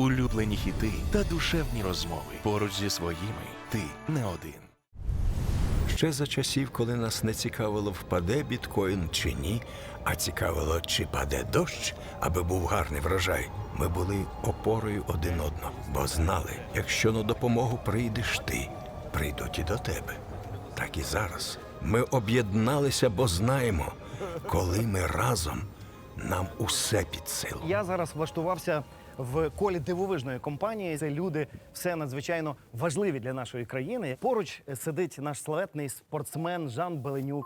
улюблені хіти та душевні розмови. Поруч зі своїми ти не один. Ще за часів, коли нас не цікавило, впаде біткоін чи ні, а цікавило, чи паде дощ, аби був гарний врожай. Ми були опорою один одного, бо знали, якщо на допомогу прийдеш ти, прийдуть і до тебе. Так і зараз. Ми об'єдналися, бо знаємо, коли ми разом, нам усе під силу. Я зараз влаштувався в колі дивовижної компанії. Це люди все надзвичайно важливі для нашої країни. Поруч сидить наш славетний спортсмен Жан Беленюк.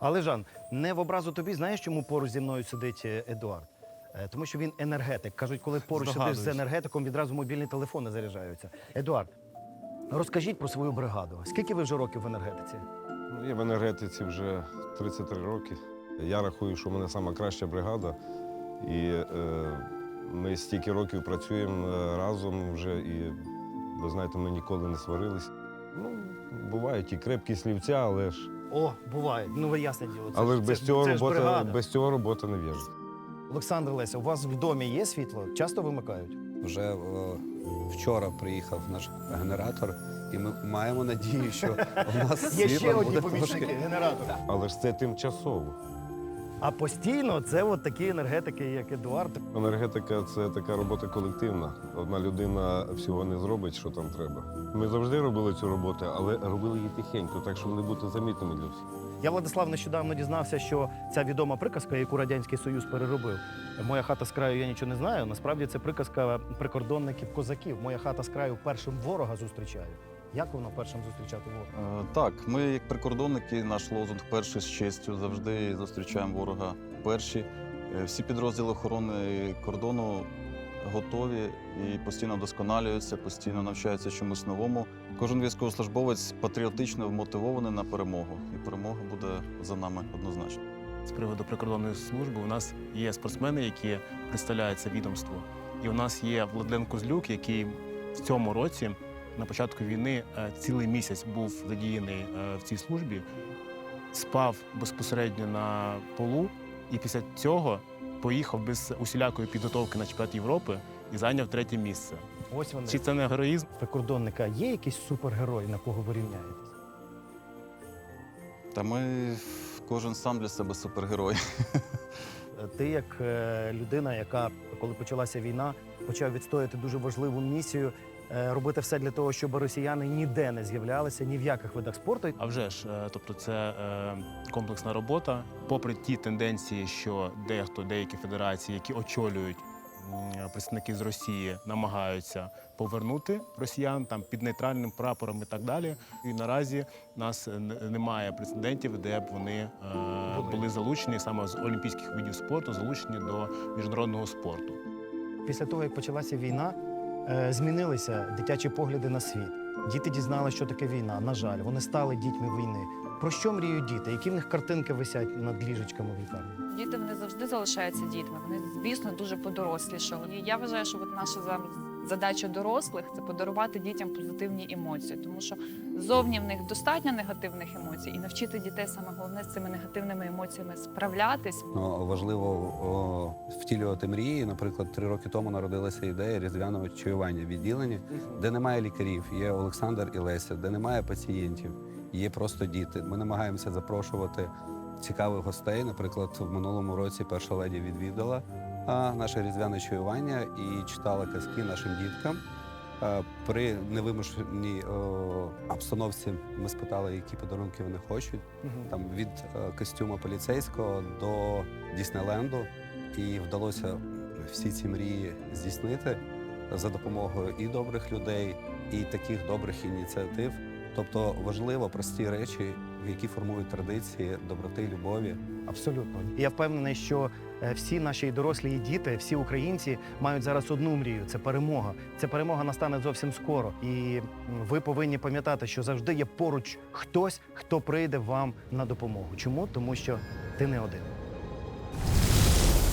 Але Жан, не в образу тобі, знаєш, чому поруч зі мною сидить е, Едуард? Е, Тому що він енергетик. Кажуть, коли поруч сидиш з енергетиком, відразу мобільні телефони заряджаються. Едуард, розкажіть про свою бригаду. Скільки ви вже років в енергетиці? Ну, Я в енергетиці вже 33 роки. Я рахую, що в мене сама краща бригада. І е, ми стільки років працюємо е, разом вже, і ви знаєте, ми ніколи не сварились. Ну, бувають і крепкі слівця, але ж, О, буває. Ну ви ясне діло. Це, але ж це без, цього це робота, бригада. без цього робота не в'яжеться. Олександр Леся, у вас в домі є світло? Часто вимикають? Вже е, вчора приїхав наш генератор, і ми маємо надію, що у нас Є світло ще одні буде помічники трошки. генератора. Але ж це тимчасово. А постійно це от такі енергетики, як Едуард. Енергетика це така робота колективна. Одна людина всього не зробить, що там треба. Ми завжди робили цю роботу, але робили її тихенько, так щоб не бути замітними для всіх. Я Владислав нещодавно дізнався, що ця відома приказка, яку радянський союз переробив. Моя хата з краю, я нічого не знаю. Насправді це приказка прикордонників козаків. Моя хата з краю першим ворога зустрічає. Як воно першим зустрічати ворога? Е, Так, ми, як прикордонники, наш лозунг перший з честю завжди зустрічаємо ворога перші. Е, Всі підрозділи охорони кордону готові і постійно вдосконалюються, постійно навчаються чомусь новому. Кожен військовослужбовець патріотично вмотивований на перемогу, і перемога буде за нами однозначно. з приводу прикордонної служби у нас є спортсмени, які представляють це відомство. І у нас є Владлен Козлюк, який в цьому році на початку війни е, цілий місяць був задіяний е, в цій службі, спав безпосередньо на полу, і після цього поїхав без усілякої підготовки на чемпіонат Європи і зайняв третє місце. Ось вони. Чи це не героїзм? Прикордонника є якийсь супергерой, на кого ви рівняєтесь? Та ми кожен сам для себе супергерой. Ти, як е, людина, яка коли почалася війна, почав відстояти дуже важливу місію. Е, Робити все для того, щоб росіяни ніде не з'являлися, ні в яких видах спорту. А вже ж, е, тобто це е, комплексна робота. Попри ті тенденції, що дехто, деякі федерації, які очолюють представники з Росії, намагаються повернути росіян там під нейтральним прапором і так далі. І наразі нас немає прецедентів, де б вони е, були залучені саме з олімпійських видів спорту, залучені до міжнародного спорту. Після того, як почалася війна, змінилися дитячі погляди на світ. Діти дізналися, що таке війна. На жаль, вони стали дітьми війни. Про що мріють діти? Які в них картинки висять над ліжечками в лікарні? Діти вони завжди залишаються дітьми. Вони, звісно, дуже подорослішали. І я вважаю, що от наша зараз задача дорослих це подарувати дітям позитивні емоції, тому що зовні в них достатньо негативних емоцій, і навчити дітей саме головне з цими негативними емоціями справлятись. Ну, важливо о, втілювати мрії. Наприклад, три роки тому народилася ідея різдвяного чаювання в відділенні, де немає лікарів, є Олександр і Леся, де немає пацієнтів, є просто діти. Ми намагаємося запрошувати цікавих гостей. Наприклад, в минулому році перша леді відвідала наше різдвяне чаювання і читала казки нашим діткам. При невимушеній обстановці ми спитали, які подарунки вони хочуть там від е, костюму поліцейського до Діснейленду, і вдалося всі ці мрії здійснити за допомогою і добрих людей, і таких добрих ініціатив. Тобто важливо прості речі, які формують традиції доброти, любові. Абсолютно. Я впевнений, що е, всі наші дорослі і діти, всі українці мають зараз одну мрію це перемога. Ця перемога настане зовсім скоро. І ви повинні пам'ятати, що завжди є поруч хтось, хто прийде вам на допомогу. Чому? Тому що ти не один.